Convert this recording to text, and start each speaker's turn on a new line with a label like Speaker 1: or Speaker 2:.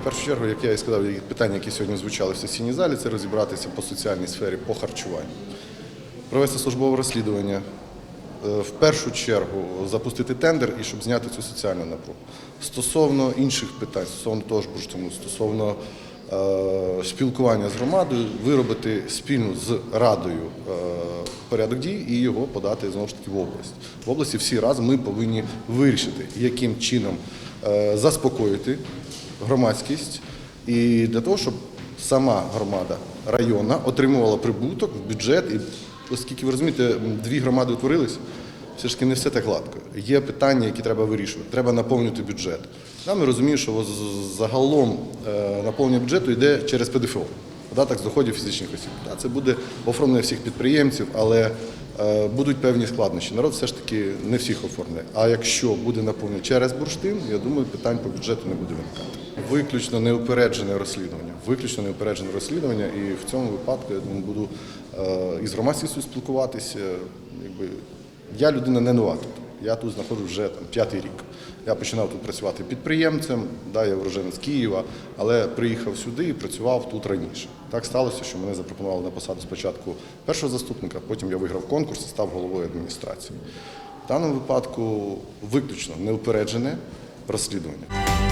Speaker 1: В першу чергу, як я і сказав, питання, які сьогодні звучали в сесійній залі, це розібратися по соціальній сфері, по харчуванню, провести службове розслідування, е, в першу чергу запустити тендер і щоб зняти цю соціальну напругу. Стосовно інших питань, стосовно того ж бурштину, стосовно е, спілкування з громадою, виробити спільно з радою е, порядок дій і його подати знову ж таки в область. В області всі разом ми повинні вирішити, яким чином е, заспокоїти громадськість і для того, щоб сама громада районна отримувала прибуток в бюджет. І оскільки ви розумієте, дві громади утворились, все ж таки не все так гладко. Є питання, які треба вирішувати. Треба наповнювати бюджет. Там ми розуміємо, що загалом е, наповнення бюджету йде через ПДФО, податок з доходів фізичних осіб. Да, це буде оформлення всіх підприємців, але е, будуть певні складнощі. Народ все ж таки не всіх оформляє. А якщо буде наповнено через бурштин, я думаю, питань по бюджету не буде виникати. Виключно неупереджене розслідування. Виключно неупереджене розслідування, і в цьому випадку я думаю, буду е, із громадськістю спілкуватися. Якби я людина не нова тут. Я тут знаходжусь вже там п'ятий рік. Я починав тут працювати підприємцем, да, я уроженець Києва, але приїхав сюди і працював тут раніше. Так сталося, що мене запропонували на посаду спочатку першого заступника, потім я виграв конкурс і став головою адміністрації. В даному випадку виключно неупереджене розслідування.